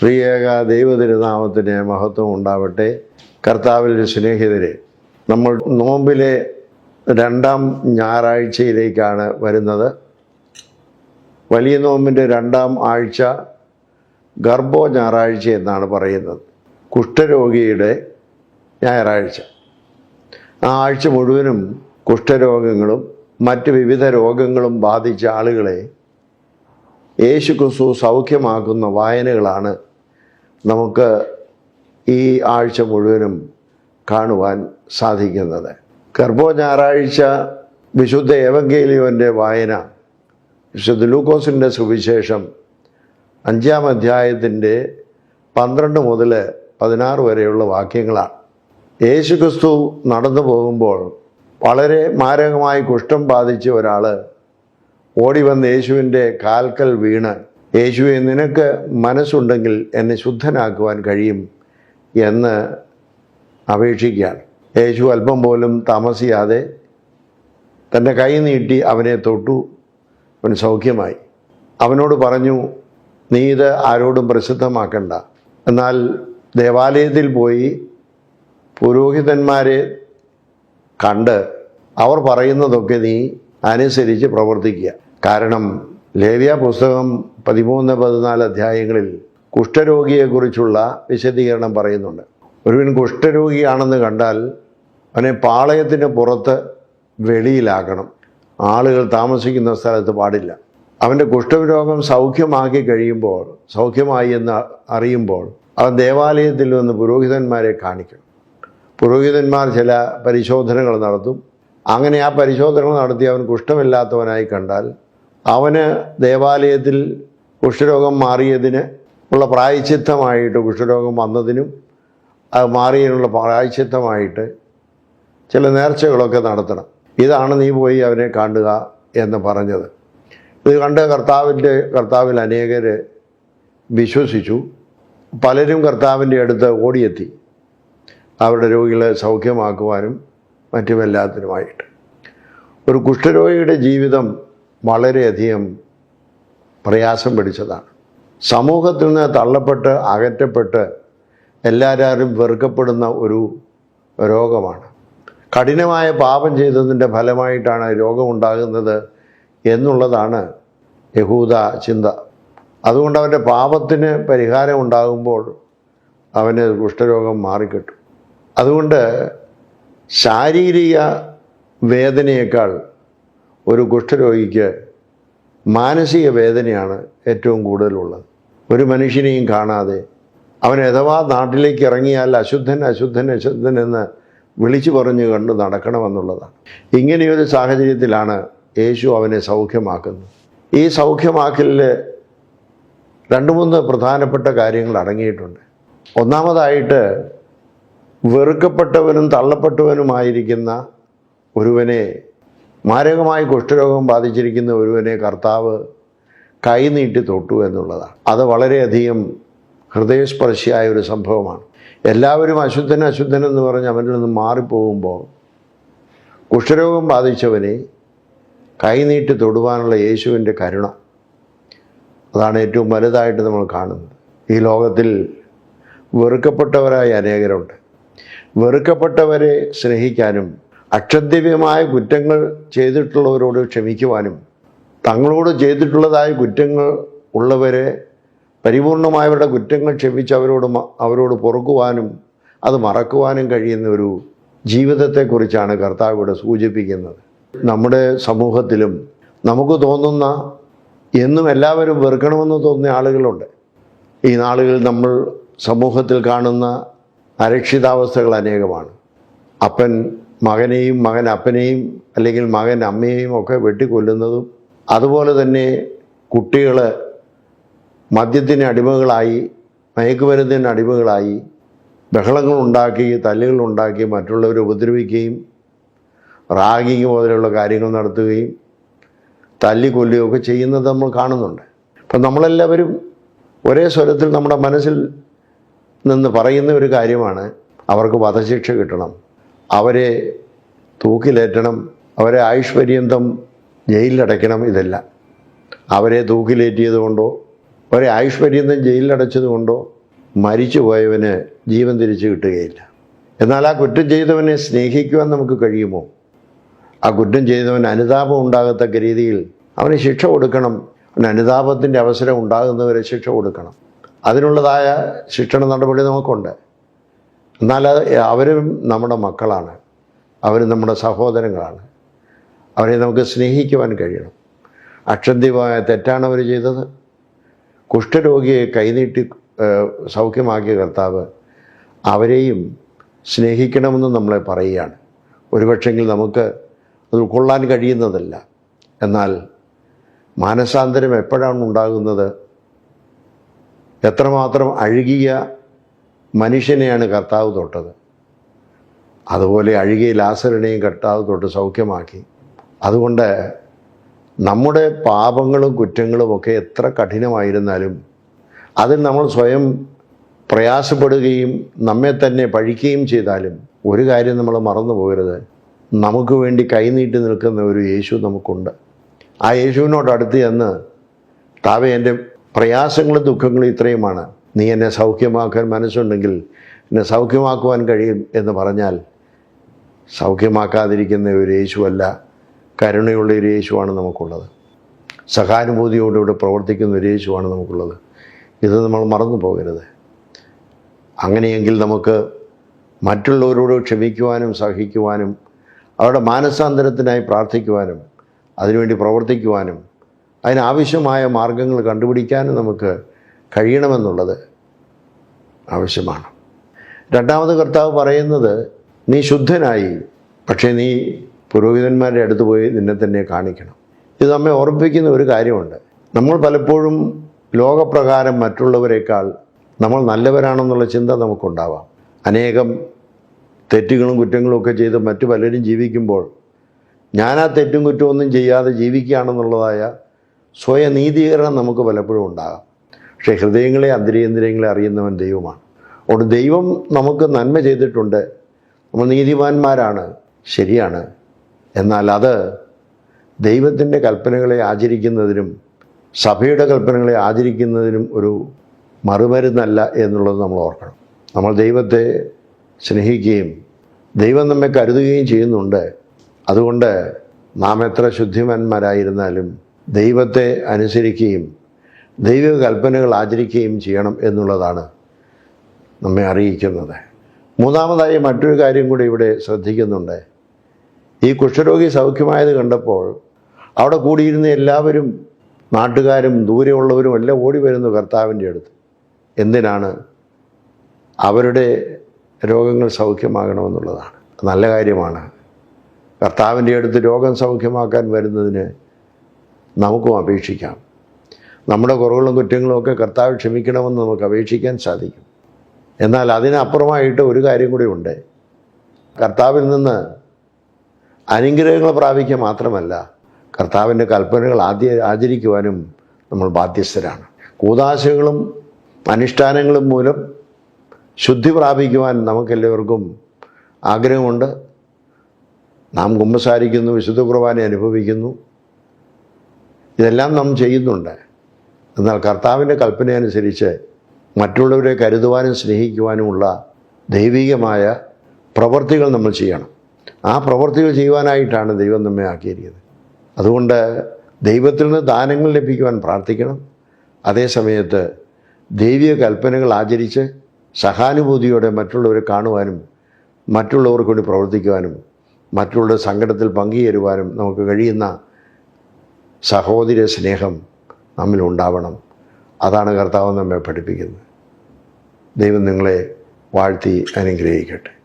ശ്രീയേക ദൈവതിരുനാമത്തിന് മഹത്വം ഉണ്ടാവട്ടെ. കർത്താവിൽ സ്നേഹിതരെ നമ്മൾ നോമ്പിലെ രണ്ടാം ഞായറാഴ്ചയിലേക്കാണ് വരുന്നത്. വലിയ നോമ്പിന്റെ രണ്ടാം ആഴ്ച ഗർഭോ ഞായറാഴ്ച എന്നാണ് പറയുന്നത്. കുഷ്ഠരോഗിയുടെ ഞായറാഴ്ച. ആ ആഴ്ച മുഴുവനും കുഷ്ഠരോഗങ്ങളും മറ്റ് വിവിധ രോഗങ്ങളും ബാധിച്ച ആളുകളെ യേശു ക്രിസ്തു സൗഖ്യമാക്കുന്ന വായനകളാണ് നമുക്ക് ഈ ആഴ്ച മുഴുവനും കാണുവാൻ സാധിക്കുന്നത്. കർപ്പോ ഞായറാഴ്ച വിശുദ്ധ ഏവങ്കേലിയോന്റെ വായന വിശുദ്ധ ലൂക്കോസിന്റെ സുവിശേഷം അഞ്ചാം അധ്യായത്തിന്റെ പന്ത്രണ്ട് മുതൽ പതിനാറ് വരെയുള്ള വാക്യങ്ങളാണ്. യേശു ക്രിസ്തു നടന്നു പോകുമ്പോൾ വളരെ മാരകമായി കുഷ്ഠം ബാധിച്ച ഒരാൾ ഓടി വന്ന് യേശുവിന്റെ കാൽക്കൽ വീണ് യേശുവെ നിനക്ക് മനസ്സുണ്ടെങ്കിൽ എന്നെ ശുദ്ധനാക്കുവാൻ കഴിയും എന്ന് അപേക്ഷിക്കുകയാണ്. യേശു അല്പം പോലും താമസിയാതെ തന്റെ കൈ നീട്ടി അവനെ തൊട്ടു. അവൻ സൗഖ്യമായി. അവനോട് പറഞ്ഞു നീ ഇത് ആരോടും പ്രസിദ്ധമാക്കണ്ട. എന്നാൽ ദേവാലയത്തിൽ പോയി പുരോഹിതന്മാരെ കണ്ട് അവർ പറയുന്നതൊക്കെ നീ അനുസരിച്ച് പ്രവർത്തിക്കുക. കാരണം ലേവ്യ പുസ്തകം പതിമൂന്ന് പതിനാല് അധ്യായങ്ങളിൽ കുഷ്ഠരോഗിയെക്കുറിച്ചുള്ള വിശദീകരണം പറയുന്നുണ്ട്. ഒരുവൻ കുഷ്ഠരോഗിയാണെന്ന് കണ്ടാൽ അവനെ പാളയത്തിന് പുറത്ത് വെളിയിലാക്കണം. ആളുകൾ താമസിക്കുന്ന സ്ഥലത്ത് പാടില്ല. അവന്റെ കുഷ്ഠരോഗം സൗഖ്യമാക്കി കഴിയുമ്പോൾ സൗഖ്യമായി എന്ന് അറിയുമ്പോൾ അവൻ ദേവാലയത്തിൽ വന്ന് പുരോഹിതന്മാരെ കാണിക്കണം. പുരോഹിതന്മാർ ചില പരിശോധനകൾ നടത്തും. അങ്ങനെ ആ പരിശോധനകൾ നടത്തി അവൻ കുഷ്ഠമില്ലാത്തവനായി കണ്ടാൽ അവന് ദേവാലയത്തിൽ കുഷ്ഠരോഗം മാറിയതിന് ഉള്ള പ്രായച്ചിത്തമായിട്ട് കുഷ്ഠരോഗം വന്നതിനും അത് മാറിയതിനുള്ള പ്രായച്ചിത്തമായിട്ട് ചില നേർച്ചകളൊക്കെ നടത്തണം. ഇതാണ് നീ പോയി അവനെ കാണുക എന്ന് പറഞ്ഞത്. ഇത് കണ്ട് കർത്താവിന്റെ കർത്താവിൽ അനേകർ വിശ്വസിച്ചു. പലരും കർത്താവിന്റെ അടുത്ത് ഓടിയെത്തി. അവരുടെ രോഗികളെ സൗഖ്യമാക്കുവാനും മറ്റുമെല്ലാത്തിനുമായിട്ട്. ഒരു കുഷ്ഠരോഗിയുടെ ജീവിതം വളരെയധികം പ്രയാസം പിടിച്ചതാണ്. സമൂഹത്തിൽ നിന്ന് തള്ളപ്പെട്ട് അകറ്റപ്പെട്ട് എല്ലാവരും വെറുക്കപ്പെടുന്ന ഒരു രോഗമാണ്. കഠിനമായ പാപം ചെയ്തതിന്റെ ഫലമായിട്ടാണ് രോഗമുണ്ടാകുന്നത് എന്നുള്ളതാണ് യഹൂദ ചിന്ത. അതുകൊണ്ട് അവന്റെ പാപത്തിന് പരിഹാരം ഉണ്ടാകുമ്പോൾ അവന് കുഷ്ഠരോഗം മാറിക്കിട്ടും. അതുകൊണ്ട് ശാരീരിക വേദനയേക്കാൾ ഒരു കുഷ്ഠരോഗിക്ക് മാനസിക വേദനയാണ് ഏറ്റവും കൂടുതലുള്ളത്. ഒരു മനുഷ്യനെയും കാണാതെ അവൻ അഥവാ നാട്ടിലേക്ക് ഇറങ്ങിയാൽ അശുദ്ധൻ അശുദ്ധൻ അശുദ്ധൻ എന്ന് വിളിച്ചു പറഞ്ഞു കണ്ട് നടക്കണമെന്നുള്ളതാണ്. ഇങ്ങനെയൊരു സാഹചര്യത്തിലാണ് യേശു അവനെ സൗഖ്യമാക്കുന്നത്. ഈ സൗഖ്യമാക്കലിൽ രണ്ട് മൂന്ന് പ്രധാനപ്പെട്ട കാര്യങ്ങൾ അടങ്ങിയിട്ടുണ്ട്. ഒന്നാമതായിട്ട് വെറുക്കപ്പെട്ടവനും തള്ളപ്പെട്ടവനുമായിരിക്കുന്ന ഒരുവനെ മാരകമായി കുഷ്ഠരോഗം ബാധിച്ചിരിക്കുന്ന ഒരുവനെ കർത്താവ് കൈനീട്ടി തൊട്ടു എന്നുള്ളതാണ്. അത് വളരെയധികം ഹൃദയസ്പർശിയായ ഒരു സംഭവമാണ്. എല്ലാവരും അശുദ്ധൻ അശുദ്ധൻ എന്ന് പറഞ്ഞ് അവനിൽ നിന്ന് മാറിപ്പോകുമ്പോൾ കുഷ്ഠരോഗം ബാധിച്ചവനെ കൈനീട്ടി തൊടുവാനുള്ള യേശുവിന്റെ കരുണ അതാണ് ഏറ്റവും വലുതായിട്ട് നമ്മൾ കാണുന്നത്. ഈ ലോകത്തിൽ വെറുക്കപ്പെട്ടവരായ അനേകരുണ്ട്. വെറുക്കപ്പെട്ടവരെ സ്നേഹിക്കാനും അക്ഷദ്യവ്യമായ കുറ്റങ്ങൾ ചെയ്തിട്ടുള്ളവരോട് ക്ഷമിക്കുവാനും തങ്ങളോട് ചെയ്തിട്ടുള്ളതായ കുറ്റങ്ങൾ ഉള്ളവരെ പരിപൂർണമായവരുടെ കുറ്റങ്ങൾ ക്ഷമിച്ച് അവരോട് അവരോട് പൊറുക്കുവാനും അത് മറക്കുവാനും കഴിയുന്ന ഒരു ജീവിതത്തെക്കുറിച്ചാണ് കർത്താവ് ഇവിടെ സൂചിപ്പിക്കുന്നത്. നമ്മുടെ സമൂഹത്തിലും നമുക്ക് തോന്നുന്ന എന്നും എല്ലാവരും വെറുക്കണമെന്ന് തോന്നുന്ന ആളുകളുണ്ട്. ഈ നാളുകളിൽ നമ്മൾ സമൂഹത്തിൽ കാണുന്ന അരക്ഷിതാവസ്ഥകൾ അനേകമാണ്. അപ്പൻ മകനെയും മകൻ അപ്പനെയും അല്ലെങ്കിൽ മകൻ അമ്മയെയും ഒക്കെ വെട്ടിക്കൊല്ലുന്നതും അതുപോലെ തന്നെ കുട്ടികൾ മദ്യത്തിന് അടിമകളായി മയക്കുമരുന്നിന് അടിമകളായി തല്ലുകൾ ഉണ്ടാക്കി മറ്റുള്ളവരെ ഉപദ്രവിക്കുകയും റാഗിങ് പോലെയുള്ള കാര്യങ്ങൾ നടത്തുകയും തല്ലിക്കൊല്ലുകയൊക്കെ ചെയ്യുന്നത് നമ്മൾ കാണുന്നുണ്ട്. അപ്പം നമ്മളെല്ലാവരും ഒരേ സ്വരത്തിൽ നമ്മുടെ മനസ്സിൽ നിന്ന് പറയുന്ന ഒരു കാര്യമാണ് അവർക്ക് വധശിക്ഷ കിട്ടണം. അവരെ തൂക്കിലേറ്റണം അവരെ ആയുഷ്പര്യന്തം ജയിലിലടയ്ക്കണം ഇതല്ല. അവരെ തൂക്കിലേറ്റിയത് കൊണ്ടോ അവരെ ആയുഷ്പര്യന്തം ജയിലിലടച്ചത് കൊണ്ടോ മരിച്ചു പോയവന് ജീവൻ തിരിച്ചു കിട്ടുകയില്ല. എന്നാൽ ആ കുറ്റം ചെയ്തവനെ സ്നേഹിക്കുവാൻ നമുക്ക് കഴിയുമോ? ആ കുറ്റം ചെയ്തവൻ അനുതാപം ഉണ്ടാകത്തക്ക രീതിയിൽ അവന് ശിക്ഷ കൊടുക്കണം. അവന് അനുതാപത്തിന്റെ അവസരം ഉണ്ടാകുന്നവരെ ശിക്ഷ കൊടുക്കണം. അതിനുള്ളതായ ശിക്ഷണ നടപടി നമുക്കുണ്ട്. എന്നാൽ അവരും നമ്മുടെ മക്കളാണ്. അവരും നമ്മുടെ സഹോദരങ്ങളാണ്. അവരെ നമുക്ക് സ്നേഹിക്കുവാൻ കഴിയണം. അക്ഷന്തിമായ തെറ്റാണ് അവർ ചെയ്തത്. കുഷ്ഠരോഗിയെ കൈനീട്ടി സൗഖ്യമാക്കിയ കർത്താവ് അവരെയും സ്നേഹിക്കണമെന്ന് നമ്മളെ പറയുകയാണ്. ഒരുപക്ഷെങ്കിൽ നമുക്ക് അത് ഉൾക്കൊള്ളാൻ കഴിയുന്നതല്ല. എന്നാൽ മാനസാന്തരം എപ്പോഴാണ് ഉണ്ടാകുന്നത്? എത്രമാത്രം അഴുകിയ മനുഷ്യനെയാണ് കർത്താവ് തൊട്ടത്. അതുപോലെ അഴുകിയ ലാസറിനെയും കർത്താവ് തൊട്ട് സൗഖ്യമാക്കി. അതുകൊണ്ട് നമ്മുടെ പാപങ്ങളും കുറ്റങ്ങളും ഒക്കെ എത്ര കഠിനമായിരുന്നാലും അതിൽ നമ്മൾ സ്വയം പ്രയാസപ്പെടുകയും നമ്മെ തന്നെ പഴിക്കുകയും ചെയ്താലും ഒരു കാര്യം നമ്മൾ മറന്നു പോകരുത്. നമുക്ക് വേണ്ടി കൈനീട്ടി നിൽക്കുന്ന ഒരു യേശു നമുക്കുണ്ട്. ആ യേശുവിനോട് അടുത്ത് ചെന്ന് താവേ എന്റെ പ്രയാസങ്ങളും ദുഃഖങ്ങളും ഇത്രയുമാണ്. നീ എന്നെ സൗഖ്യമാക്കാൻ മനസ്സുണ്ടെങ്കിൽ എന്നെ സൗഖ്യമാക്കുവാൻ കഴിയും എന്ന് പറഞ്ഞാൽ സൗഖ്യമാക്കാതിരിക്കുന്ന ഒരു യേശുവല്ല കരുണയുള്ള ഒരു യേശുവാണ് നമുക്കുള്ളത്. സഹാനുഭൂതിയോടെ ഇവിടെ പ്രവർത്തിക്കുന്ന ഒരു യേശുവാണ് നമുക്കുള്ളത്. ഇത് നമ്മൾ മറന്നു പോകരുത്. അങ്ങനെയെങ്കിൽ നമുക്ക് മറ്റുള്ളവരോട് ക്ഷമിക്കുവാനും സഹിക്കുവാനും അവരുടെ മാനസാന്തരത്തിനായി പ്രാർത്ഥിക്കുവാനും അതിനുവേണ്ടി പ്രവർത്തിക്കുവാനും അതിനാവശ്യമായ മാർഗങ്ങൾ കണ്ടുപിടിക്കാനും നമുക്ക് കഴിയണമെന്നുള്ളത് ആവശ്യമാണ്. രണ്ടാമത് കർത്താവ് പറയുന്നത് നീ ശുദ്ധനായി പക്ഷേ നീ പുരോഹിതന്മാരുടെ അടുത്ത് പോയി നിന്നെ തന്നെ കാണിക്കണം. ഇത് നമ്മെ ഓർമ്മിപ്പിക്കുന്ന ഒരു കാര്യമുണ്ട്. നമ്മൾ പലപ്പോഴും ലോകപ്രകാരം മറ്റുള്ളവരെക്കാൾ നമ്മൾ നല്ലവരാണെന്നുള്ള ചിന്ത നമുക്കുണ്ടാവാം. അനേകം തെറ്റുകളും കുറ്റങ്ങളും ഒക്കെ ചെയ്ത് മറ്റു പലരും ജീവിക്കുമ്പോൾ ഞാൻ ആ തെറ്റും കുറ്റവും ഒന്നും ചെയ്യാതെ ജീവിക്കുകയാണെന്നുള്ളതായ സ്വയനീതീകരണം നമുക്ക് പലപ്പോഴും ഉണ്ടാകാം. പക്ഷേ ഹൃദയങ്ങളെ അന്തരീന്ദ്രിയങ്ങളെ അറിയുന്നവൻ ദൈവമാണ്. അതുകൊണ്ട് ദൈവം നമുക്ക് നന്മ ചെയ്തിട്ടുണ്ട്. നമ്മൾ നീതിമാന്മാരാണ് ശരിയാണ്. എന്നാൽ അത് ദൈവത്തിന്റെ കൽപ്പനകളെ ആചരിക്കുന്നതിനും സഭയുടെ കൽപ്പനകളെ ആചരിക്കുന്നതിനും ഒരു മറുമരുന്നല്ല എന്നുള്ളത് നമ്മൾ ഓർക്കണം. നമ്മൾ ദൈവത്തെ സ്നേഹിക്കുകയും ദൈവം നമ്മെ കരുതുകയും ചെയ്യുന്നുണ്ട്. അതുകൊണ്ട് നാം എത്ര ശുദ്ധിമാന്മാരായിരുന്നാലും ദൈവത്തെ അനുസരിക്കുകയും ദൈവിക കൽപ്പനകൾ ആചരിക്കുകയും ചെയ്യണം എന്നുള്ളതാണ് നമ്മെ അറിയിക്കുന്നത്. മൂന്നാമതായി മറ്റൊരു കാര്യം കൂടി ഇവിടെ ശ്രദ്ധിക്കുന്നുണ്ട്. ഈ കുഷ്ഠരോഗി സൗഖ്യമായത് കണ്ടപ്പോൾ അവിടെ കൂടിയിരുന്ന എല്ലാവരും നാട്ടുകാരും ദൂരെയുള്ളവരും എല്ലാം ഓടി വരുന്നു കർത്താവിന്റെ അടുത്ത്. എന്തിനാണ്? അവരുടെ രോഗങ്ങൾ സൗഖ്യമാകണമെന്നുള്ളതാണ്. നല്ല കാര്യമാണ്. കർത്താവിന്റെ അടുത്ത് രോഗം സൗഖ്യമാക്കാൻ വരുന്നതിന് നമുക്കും അപേക്ഷിക്കാം. നമ്മുടെ കുറവുകളും കുറ്റങ്ങളും ഒക്കെ കർത്താവ് ക്ഷമിക്കണമെന്ന് നമുക്ക് അപേക്ഷിക്കാൻ സാധിക്കും. എന്നാൽ അതിനപ്പുറമായിട്ട് ഒരു കാര്യം കൂടി ഉണ്ട്. കർത്താവിൽ നിന്ന് അനുഗ്രഹങ്ങൾ പ്രാപിക്കുക മാത്രമല്ല കർത്താവിന്റെ കൽപ്പനകൾ ആദ്യ ആചരിക്കുവാനും നമ്മൾ ബാധ്യസ്ഥരാണ്. കൂതാശകളും അനുഷ്ഠാനങ്ങളും മൂലം ശുദ്ധി പ്രാപിക്കുവാൻ നമുക്കെല്ലാവർക്കും ആഗ്രഹമുണ്ട്. നാം കുമ്പസാരിക്കുന്നു വിശുദ്ധ കുർബാന അനുഭവിക്കുന്നു. ഇതെല്ലാം നാം ചെയ്യുന്നുണ്ട്. എന്നാൽ കർത്താവിന്റെ കൽപ്പന അനുസരിച്ച് മറ്റുള്ളവരെ കരുതുവാനും സ്നേഹിക്കുവാനുമുള്ള ദൈവികമായ പ്രവൃത്തികൾ നമ്മൾ ചെയ്യണം. ആ പ്രവൃത്തികൾ ചെയ്യുവാനായിട്ടാണ് ദൈവം നമ്മെ ആക്കിയിരിക്കുന്നത്. അതുകൊണ്ട് ദൈവത്തിൽ നിന്ന് ദാനങ്ങൾ ലഭിക്കുവാൻ പ്രാർത്ഥിക്കണം. അതേ സമയത്ത് ദൈവിക കൽപ്പനകൾ ആചരിച്ച് സഹാനുഭൂതിയോടെ മറ്റുള്ളവരെ കാണുവാനും മറ്റുള്ളവർക്ക് വേണ്ടി പ്രവർത്തിക്കുവാനും മറ്റുള്ളവരുടെ സങ്കടത്തിൽ പങ്കുചേരുവാനും നമുക്ക് കഴിയുന്ന സഹോദര സ്നേഹം നമ്മിലുണ്ടാവണം. അതാണ് കർത്താവ് നമ്മെ പഠിപ്പിക്കുന്നത്. ദൈവം നിങ്ങളെ വാഴ്ത്തി അനുഗ്രഹിക്കട്ടെ.